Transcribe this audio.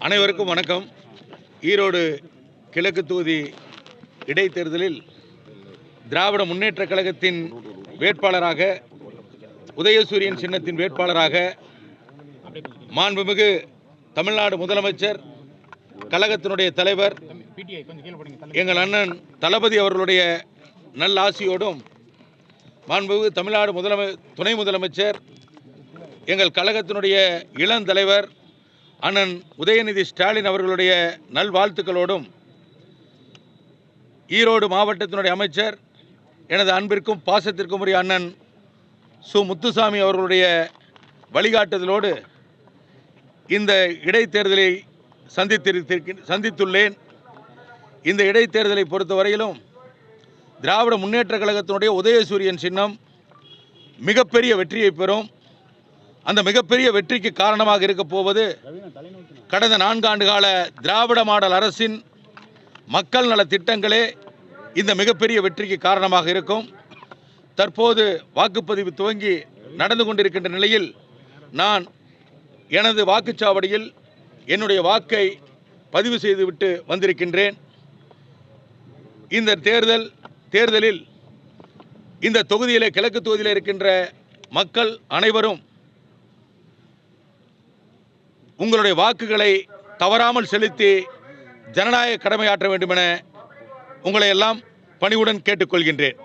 அனைவருக்கும் வணக்கம். ஈரோடு கிழக்கு தொகுதி இடைத்தேர்தலில் திராவிட முன்னேற்ற கழகத்தின் வேட்பாளராக உதயசூரியன் சின்னத்தின் வேட்பாளராக மாண்புமிகு தமிழ்நாடு முதலமைச்சர் கழகத்தினுடைய தலைவர் எங்கள் அண்ணன் தளபதி அவர்களுடைய நல்ல ஆசியோடும் மாண்புமிகு தமிழ்நாடு முதலமை துணை முதலமைச்சர் எங்கள் கழகத்தினுடைய இளந்தலைவர் அண்ணன் உதயநிதி ஸ்டாலின் அவர்களுடைய நல்வாழ்த்துக்களோடும் ஈரோடு மாவட்டத்தினுடைய அமைச்சர் எனது அன்பிற்கும் பாசத்திற்கும் உரிய அண்ணன் சு. முத்துசாமி அவர்களுடைய வழிகாட்டுதலோடு இந்த இடைத்தேர்தலை சந்தித்திருக்க சந்தித்துள்ளேன். இந்த இடைத்தேர்தலை பொறுத்தவரையிலும் திராவிட முன்னேற்றக் கழகத்தினுடைய உதயசூரியன் சின்னம் மிகப்பெரிய வெற்றியை பெறும். அந்த மிகப்பெரிய வெற்றிக்கு காரணமாக இருக்க போவது கடந்த நான்காண்டு கால திராவிட மாடல் அரசின் மக்கள் நல திட்டங்களே இந்த மிகப்பெரிய வெற்றிக்கு காரணமாக இருக்கும். தற்போது வாக்குப்பதிவு துவங்கி நடந்து கொண்டிருக்கின்ற நிலையில் நான் எனது வாக்குச்சாவடியில் என்னுடைய வாக்கை பதிவு செய்துவிட்டு வந்திருக்கின்றேன். இந்த தேர்தல் தேர்தலில் இந்த தொகுதியிலே கிழக்கு தொகுதியில் இருக்கின்ற மக்கள் அனைவரும் உங்களுடைய வாக்குகளை தவறாமல் செலுத்தி ஜனநாயக கடமையாற்ற வேண்டுமென உங்களை எல்லாம் பணிவுடன் கேட்டுக்கொள்கின்றேன்.